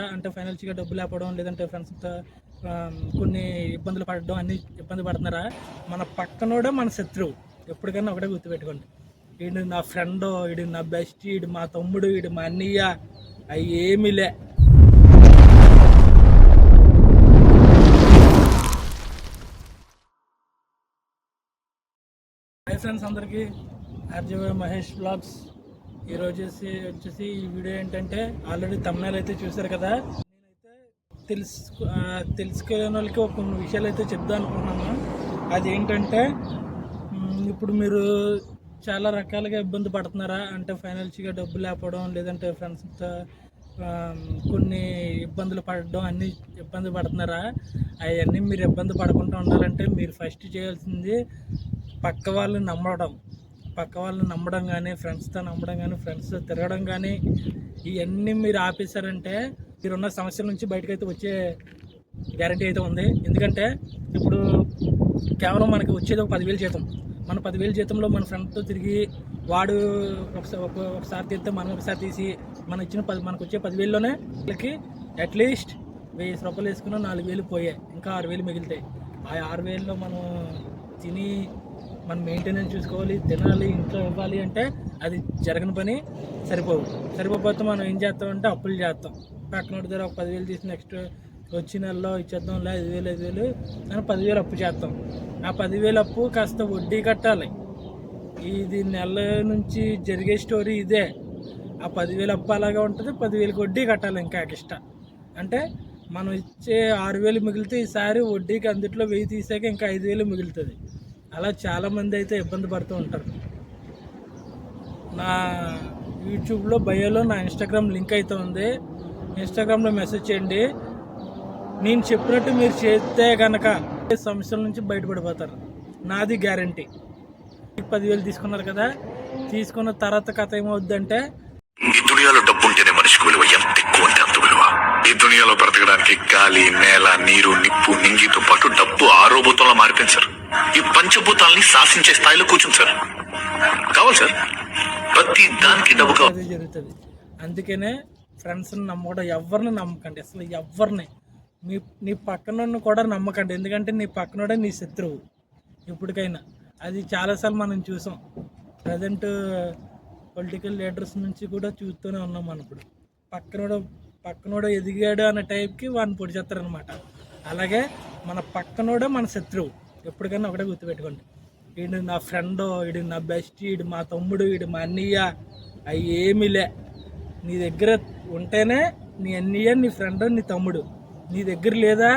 అంటే ఫైనాన్షియల్గా డబ్బు లేకపోవడం లేదంటే ఫ్రెండ్స్తో కొన్ని ఇబ్బందులు పడడం అన్ని ఇబ్బంది పడుతున్నారా? మన పక్కనోడే మన శత్రువు. ఎప్పటికైనా ఒకటే గుర్తుపెట్టుకోండి. వీడు నా ఫ్రెండ్ వీడు నా బెస్ట్ వీడు మా తమ్ముడు వీడు మా అన్నయ్య. అవి ఏమీ లే. ఫ్రెండ్స్ అందరికీ. ఆర్జీవై మహేష్ బ్లాగ్స్ ఈరోజు వచ్చేసి వచ్చేసి ఈ వీడియో ఏంటంటే ఆల్రెడీ తమిళనాలు అయితే చూశారు కదా. నేనైతే తెలుసు తెలుసుకునే తెలుసుకోలేని వాళ్ళకి ఒక కొన్ని విషయాలు అయితే చెప్దాం అనుకున్నాను. అది ఏంటంటే ఇప్పుడు మీరు చాలా రకాలుగా ఇబ్బంది పడుతున్నారా? అంటే ఫైనాన్షియల్గా డబ్బు లేకపోవడం లేదంటే ఫ్రెండ్స్తో కొన్ని ఇబ్బందులు పడడం అన్ని ఇబ్బంది పడుతున్నారా? అవన్నీ మీరు ఇబ్బంది పడకుండా ఉండాలంటే మీరు ఫస్ట్ చేయాల్సింది పక్క వాళ్ళని నమ్మడం. పక్క వాళ్ళని నమ్మడం కానీ ఫ్రెండ్స్తో నమ్మడం కానీ ఫ్రెండ్స్తో తిరగడం కానీ ఇవన్నీ మీరు ఆపేశారంటే మీరున్న సమస్యల నుంచి బయటకైతే వచ్చే గ్యారంటీ అయితే ఉంది. ఎందుకంటే ఇప్పుడు కేవలం మనకి వచ్చేది ఒక పదివేలు జీతం. మన పదివేలు జీతంలో మన ఫ్రెండ్తో తిరిగి వాడు ఒకసారి ఒక- ఒకసారి తీస్తే మనం ఒకసారి తీసి మన ఇచ్చిన పది మనకు వచ్చే పదివేల్లోనే వాళ్ళకి అట్లీస్ట్ వెయ్యి రూపాయలు వేసుకున్న నాలుగు వేలు పోయాయి. ఇంకా ఆరు వేలు మిగులుతాయి. ఆ ఆరు వేలలో మనం తిని మనం మెయింటెనెన్స్ చూసుకోవాలి తినాలి ఇంట్లో ఇవ్వాలి అంటే అది జరగని పని సరిపోవు సరిపోతే మనం ఏం చేస్తామంటే అప్పులు చేస్తాం. పక్కన దగ్గర ఒక పదివేలు తీసి నెక్స్ట్ వచ్చే నెలలో ఇచ్చేద్దాం లే ఐదు వేలు ఐదు వేలు అని పదివేలు అప్పు చేస్తాం. ఆ పదివేలు అప్పు కాస్త వడ్డీ కట్టాలి. ఇది నెల నుంచి జరిగే స్టోరీ ఇదే. ఆ పదివేలు అప్పు అలాగే ఉంటుంది పదివేలకు వడ్డీ కట్టాలి ఇంకా ఎక్స్ట్రా అంటే మనం ఇచ్చే ఆరు వేలు మిగిలితే ఈసారి వడ్డీకి అందుట్లో వెయ్యి తీసాక ఇంకా ఐదు వేలు మిగులుతుంది. అలా చాలామంది అయితే ఇబ్బంది పడుతూ ఉంటారు. నా యూట్యూబ్లో బయోలో నా ఇన్స్టాగ్రామ్ లింక్ అయితే ఉంది. ఇన్స్టాగ్రామ్లో మెసేజ్ చేయండి. నేను చెప్పినట్టు మీరు చేస్తే కనుక సమస్యల నుంచి బయటపడిపోతారు? నాది గ్యారంటీ. పదివేలు తీసుకున్నారు కదా తీసుకున్న తర్వాత కథ ఏమవుద్దంటే ఈ దునియాలో డబ్బు ఉంటేనే మనిషికి విలువ ఎంత ఎక్కువ అంటే అంత విలువ. ఈ దునియాలో బ్రతకడానికి గాలి నేల నీరు నిప్పు నింగితో పాటు డబ్బు ఆరో మారిపోయింది సార్. ఈ పంచభూతాల్ని శాసించే స్థాయిలో కూర్చుంది సార్. కావాలి సార్. ప్రతి దానికి డబ్బు కావాలి జరుగుతుంది. అందుకనే ఫ్రెండ్స్ని నమ్మకూడదు. ఎవరిని నమ్మకండి. అసలు ఎవరిని? మీ నీ పక్కన కూడా నమ్మకండి. ఎందుకంటే నీ పక్కనోడే నీ శత్రువు. ఇప్పటికైనా అది చాలాసార్లు మనం చూసాం. ప్రజెంట్ పొలిటికల్ లీడర్స్ నుంచి కూడా చూస్తూనే ఉన్నాం మనం ఇప్పుడు. పక్కనోడు పక్కనోడు ఎదిగాడు అనే టైప్కి వాడిని పొడిచేస్తారనమాట అలాగే మన పక్కనోడే మన శత్రువు. ఎప్పటికైనా ఒకటే గుర్తుపెట్టుకోండి. వీడు నా ఫ్రెండ్ వీడు నా బెస్ట్ వీడు మా తమ్ముడు వీడు మా అన్నయ్య అవి ఏమీ లే. నీ దగ్గర ఉంటేనే నీ అన్నయ్య నీ ఫ్రెండ్ నీ తమ్ముడు. నీ దగ్గర లేదా?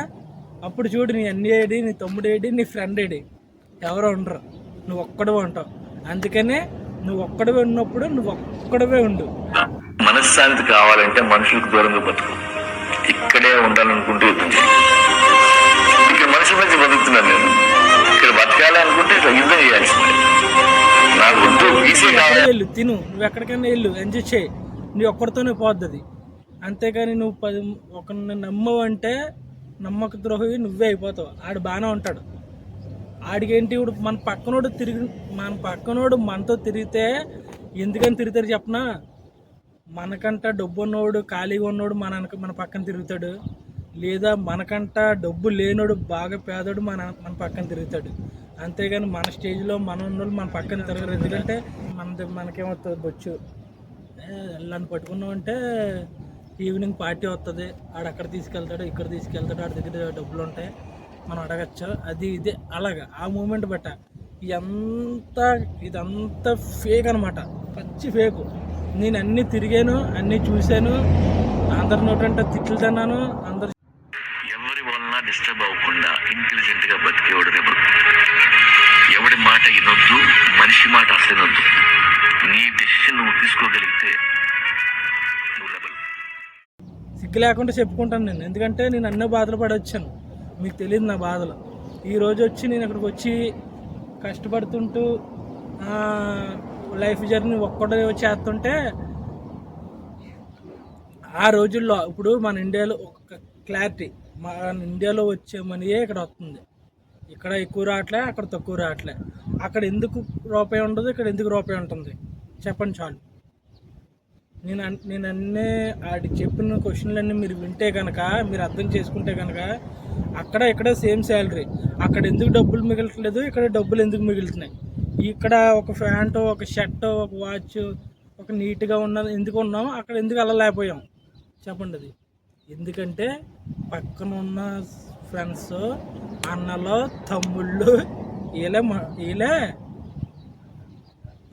అప్పుడు చూడు నీ అన్నయ్య ఏడి నీ తమ్ముడు ఏడి నీ ఫ్రెండ్ ఏడి. ఎవరో ఉండరు. నువ్వు ఒక్కడవే ఉంటావు. అందుకనే నువ్వు ఒక్కడవే ఉన్నప్పుడు నువ్వు ఒక్కడవే ఉండు. మనశ్శాంతి కావాలంటే మనుషులకు దూరంగా బతుకు. ఇక్కడే ఉండాలనుకుంటూ ఇక్కడ మనిషి మధ్య బతుకుతున్నాను నేను. ఇక్కడ బతకాలి అనుకుంటే ఇట్లా యుద్ధం చేయాల్సిందే నాకు వద్దు బీసీ వెళ్ళు తిను. నువ్వు ఎక్కడికైనా వెళ్ళు ఎంజాయ్ చేయి. నీ ఒక్కడితోనే పోద్ది అది. అంతేగాని నువ్వు పది ఒకరిని నమ్మవంటే నమ్మక ద్రోహి నువ్వే అయిపోతావు. ఆడు బాగానే ఉంటాడు. ఆడికేంటి ఇప్పుడు మన పక్కనోడు తిరిగి మన పక్కనోడు మనతో తిరిగితే ఎందుకని తిరుగుతారు చెప్పనా? మనకంట డబ్బు ఉన్నోడు ఖాళీగా ఉన్నోడు మన మన పక్కన తిరుగుతాడు. లేదా మనకంట డబ్బు లేనోడు బాగా పేదోడు మన మన పక్కన తిరుగుతాడు. అంతేగాని మన స్టేజ్లో మన ఉన్నోళ్ళు మన పక్కన తిరగరు. ఎందుకంటే మన మనకేమవుతుంది బొచ్చు. ఏ, వెళ్ళని పట్టుకున్నామంటే ఈవినింగ్ పార్టీ వస్తుంది ఆడ అక్కడ తీసుకెళ్తాడు ఇక్కడ తీసుకెళ్తాడు ఆడ దగ్గర డబ్బులు ఉంటాయి మనం అడగచ్చు. అది ఇది అలాగా. ఆ మూమెంట్ బట్ట ఇదంతా ఇదంతా ఫేక్ అనమాట పచ్చి ఫేకు. నేను అన్నీ తిరిగాను అన్నీ చూశాను. అందరి నోటంటే తిట్లు తిన్నాను. అందరు డిస్టర్బ్ అవ్వకుండా ఇంటెలిజెంట్గా బతికేవాడు ఎవరు ఎవడి మాట వినొద్దు మనిషి మాట అసలు నీ డెసిషన్ నువ్వు తీసుకోగలిగితే సిగ్గు లేకుండా చెప్పుకుంటాను నేను. ఎందుకంటే నేను అన్నో బాధలు పడొచ్చాను. మీకు తెలియదు నా బాధలు. ఈ రోజు వచ్చి నేను ఇక్కడికి వచ్చి కష్టపడుతుంటూ లైఫ్ జర్నీ ఒక్కడే చేస్తుంటే ఆ రోజుల్లో ఇప్పుడు మన ఇండియాలో ఒక క్లారిటీ మన ఇండియాలో వచ్చే మనీయే ఇక్కడ వస్తుంది. ఇక్కడ ఎక్కువ రావట్లే అక్కడ తక్కువ రావట్లే. అక్కడ ఎందుకు రూపాయి ఉండదు ఇక్కడ ఎందుకు రూపాయి ఉంటుంది? చెప్పండి చాలు. నేను అన్- నేను అన్నీ ఆడి చెప్పిన క్వశ్చన్లన్నీ మీరు వింటే కనుక మీరు అర్థం చేసుకుంటే కనుక అక్కడ ఇక్కడ సేమ్ శాలరీ అక్కడ ఎందుకు డబ్బులు మిగలట్లేదు ఇక్కడ డబ్బులు ఎందుకు మిగులుతున్నాయి? ఇక్కడ ఒక ప్యాంటు ఒక షర్ట్ ఒక వాచ్ ఒక నీట్గా ఉన్నది ఎందుకు ఉన్నాం అక్కడ ఎందుకు వెళ్ళలేకపోయాం చెప్పండి అది. ఎందుకంటే పక్కన ఉన్న ఫ్రెండ్స్ అన్నలు తమ్ముళ్ళు వీళ్ళే మ- వీళ్ళే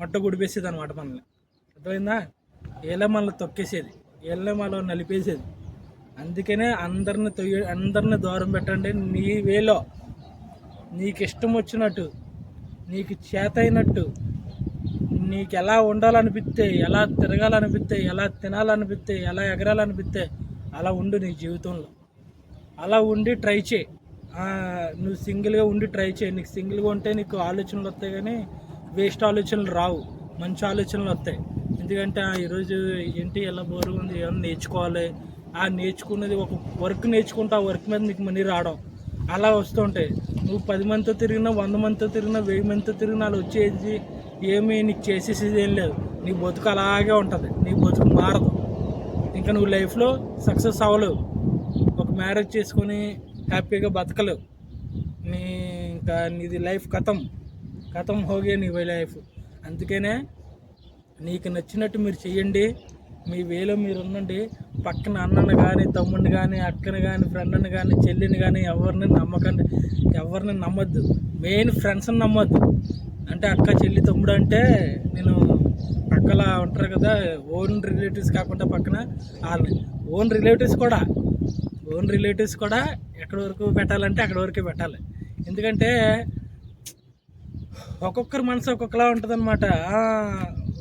మొట్ట గుడిపేసేది అనమాట మనల్ని. అర్థమైందా? వీళ్ళే మనల్ని తొక్కేసేది. వీళ్ళే మనల్ని నలిపేసేది. అందుకనే అందరిని తొయ్య అందరిని దూరం పెట్టండి నీ వేలో. నీకు ఇష్టం వచ్చినట్టు నీకు చేత అయినట్టు నీకు ఎలా ఉండాలనిపిస్తే ఎలా తిరగాలనిపిస్తే ఎలా తినాలనిపిస్తే ఎలా ఎగరాలనిపిస్తే అలా ఉండు నీ జీవితంలో. అలా ఉండి ట్రై చేయి నువ్వు సింగిల్గా ఉండి ట్రై చేయి నీకు సింగిల్గా ఉంటే నీకు ఆలోచనలు వస్తాయి కానీ వేస్ట్ ఆలోచనలు రావు. మంచి ఆలోచనలు వస్తాయి. ఎందుకంటే ఆ, ఈరోజు ఏంటి ఎలా బోరుగా ఉంది ఏమన్నా నేర్చుకోవాలి? ఆ నేర్చుకున్నది ఒక వర్క్ నేర్చుకుంటే ఆ వర్క్ మీద నీకు మనీ రావడం. అలా వస్తుంటాయి నువ్వు పది మందితో తిరిగినా వంద మందితో తిరిగినా వెయ్యి మందితో తిరిగినా అలా వచ్చేది ఏమీ నీకు చేసేసేది ఏం లేదు. నీ బతుకు అలాగే ఉంటుంది. నీ బతుకు మారదు. ఇంకా నువ్వు లైఫ్లో సక్సెస్ అవ్వలేవు. ఒక మ్యారేజ్ చేసుకొని హ్యాపీగా బతకలేవు. నీ ఇంకా నీది లైఫ్ కథం. కథం హోగే నీ లైఫ్. అందుకనే నీకు నచ్చినట్టు మీరు చెయ్యండి. మీ వేలో మీరు ఉండండి. పక్కన అన్నను కానీ తమ్ముడిని కానీ అక్కని కానీ ఫ్రెండ్ని కానీ చెల్లిని కానీ ఎవరిని నమ్మకండి. ఎవరిని నమ్మద్దు. మెయిన్ ఫ్రెండ్స్ని నమ్మద్దు. అంటే అక్క చెల్లి తమ్ముడు అంటే నేను పక్కల ఉంటారు కదా ఓన్ రిలేటివ్స్ కాకుండా పక్కన వాళ్ళని ఓన్ రిలేటివ్స్ కూడా ఓన్ రిలేటివ్స్ కూడా ఎక్కడి వరకు పెట్టాలంటే అక్కడి వరకే పెట్టాలి. ఎందుకంటే ఒక్కొక్కరి మనసు ఒక్కొక్కలా ఉంటుంది అనమాట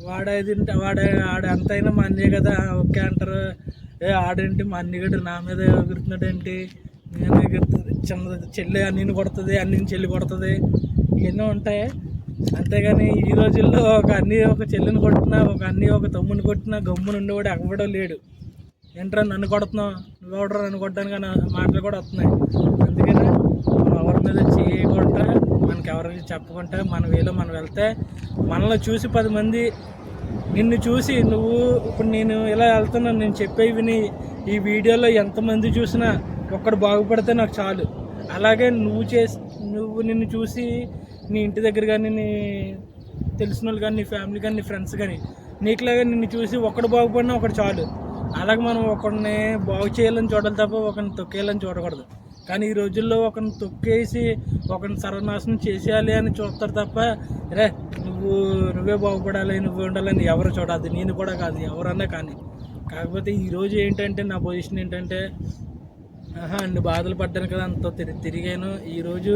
వాడేది వాడే ఆడ ఎంతైనా మా అన్నయ్య కదా ఓకే అంటారు. ఏ ఆడేంటి మా అన్నగడు నా మీద ఎగురుతున్నాడు ఏంటి? నేను ఎగురుతుంది చిన్న చెల్లి అన్నిని కొడుతుంది అన్నిని చెల్లి కొడుతుంది. ఇవన్నీ ఉంటాయి అంతేగాని ఈ రోజుల్లో ఒక అన్ని ఒక చెల్లిని కొట్టినా ఒక అన్ని ఒక తమ్ముని కొట్టినా గమ్మున ఉండేవాడు ఎవ్వడో లేడు. ఏంట్రా నన్ను కొడుతున్నావు? నువ్వెవడరా నన్ను కొట్టడానికి అన్న మాటలు కూడా వస్తున్నాయి. అందుకని మనం ఎవరి మీద చేయకుండా మనకి ఎవరికి చెప్పకుండా మన వేలో మనం వెళ్తే మనల్ని చూసి పది మంది నిన్ను చూసి నువ్వు ఇప్పుడు నేను ఇలా వెళ్తున్నాను నేను చెప్పేవి విని ఈ వీడియోలో ఎంతమంది చూసినా ఒక్కడు బాగుపడితే నాకు చాలు. అలాగే నువ్వు చేసి నువ్వు నిన్ను చూసి నీ ఇంటి దగ్గర కానీ నీ తెలిసిన వాళ్ళు కానీ నీ ఫ్యామిలీ కానీ నీ ఫ్రెండ్స్ కానీ నీకులాగా నిన్ను చూసి ఒకడు బాగుపడినా ఒకడు చాలు. అలాగే మనం ఒకరిని బాగు చేయాలని చూడాలి తప్ప ఒకరిని తొక్కేయాలని చూడకూడదు. కానీ ఈ రోజుల్లో ఒకరిని తొక్కేసి ఒకరిని సర్వనాశనం చేసేయాలి అని చూస్తారు తప్ప రే నువ్వు నువ్వే బాగుపడాలి నువ్వే ఉండాలని ఎవరు చూడాలి నేను కూడా కాదు ఎవరన్నా కానీ. కాకపోతే ఈరోజు ఏంటంటే నా పొజిషన్ ఏంటంటే ఆహా అన్ని బాధలు పడ్డాను కదా అంత తిరిగి తిరిగాను. ఈరోజు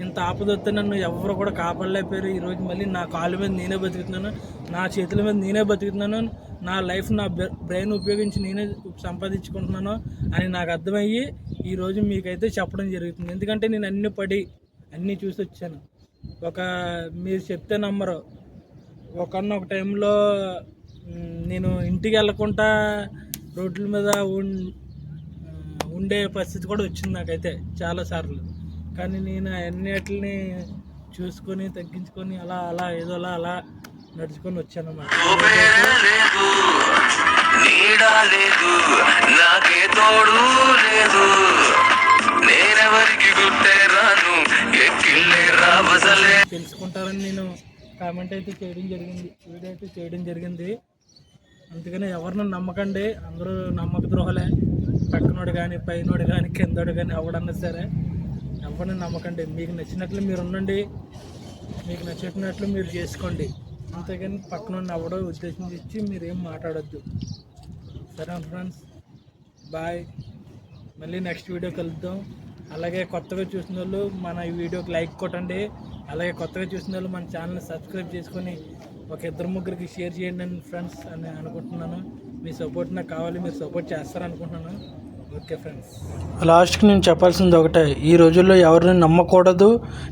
ఇంత ఆపదొస్తే నన్ను ఎవరు కూడా కాపాడలేకపోయారు. ఈరోజు మళ్ళీ నా కాళ్ళ మీద నేనే బతుకుతున్నాను. నా చేతుల మీద నేనే బతుకుతున్నాను. నా లైఫ్ నా బ్రెయిన్ ఉపయోగించి నేనే సంపాదించుకుంటున్నాను అని నాకు అర్థమయ్యి ఈరోజు మీకైతే చెప్పడం జరుగుతుంది. ఎందుకంటే నేను అన్ని పడి అన్నీ చూసి వచ్చాను. ఒక మీరు చెప్తే నమ్మరు. ఒకన్న ఒక టైంలో నేను ఇంటికి వెళ్ళకుండా రోడ్ల మీద ఉండే పరిస్థితి కూడా వచ్చింది నాకైతే చాలాసార్లు. కానీ నేను అన్నిటిని చూసుకొని తగ్గించుకొని అలా అలా ఏదో అలా అలా నడుచుకొని వచ్చాను లేదు నాకే తోడు లేదు నేనెవరికి తెలుసుకుంటారని నేను కామెంట్ అయితే చేయడం జరిగింది వీడియో అయితే చేయడం జరిగింది. అందుకని ఎవరిని నమ్మకండి అందరూ నమ్మక ద్రోహలే. పక్కనోడు కానీ పైనోడు కానీ కిందోడు కానీ ఎవడన్నా సరే ఎవరిని నమ్మకండి. మీకు నచ్చినట్లు మీరు ఉండండి. మీకు నచ్చినట్లు మీరు చేసుకోండి. అంతేగాని పక్కన ఎవడో ఉద్దేశించి మీరు ఏం మాట్లాడొద్దు. సరే ఫ్రెండ్స్ బాయ్. మళ్ళీ నెక్స్ట్ వీడియో కలుద్దాం. అలాగే కొత్తగా చూసిన వాళ్ళు మన ఈ వీడియోకి లైక్ కొట్టండి. అలాగే కొత్తగా చూసిన వాళ్ళు మన ఛానల్ని సబ్స్క్రైబ్ చేసుకొని ఒక ఇద్దరు ముగ్గురికి షేర్ చేయండి అని ఫ్రెండ్స్ అని అనుకుంటున్నాను. మీ సపోర్ట్ నాకు కావాలి మీరు సపోర్ట్ చేస్తారనుకుంటున్నాను. లాస్ట్కి నేను చెప్పాల్సింది ఒకటే ఈ రోజుల్లో ఎవరిని నమ్మకూడదు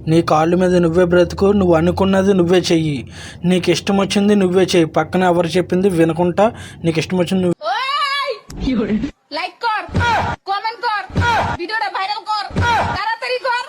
నీ కాళ్ళ మీద నువ్వే బ్రతుకు నువ్వు అనుకున్నది నువ్వే చెయ్యి నీకు ఇష్టం వచ్చింది నువ్వే చెయ్యి పక్కన ఎవరు చెప్పింది వినకుండా నీకు ఇష్టం వచ్చింది నువ్వు লাইক কর কমেন্ট কর ভিডিওটা ভাইরাল কর তাড়াতাড়ি কর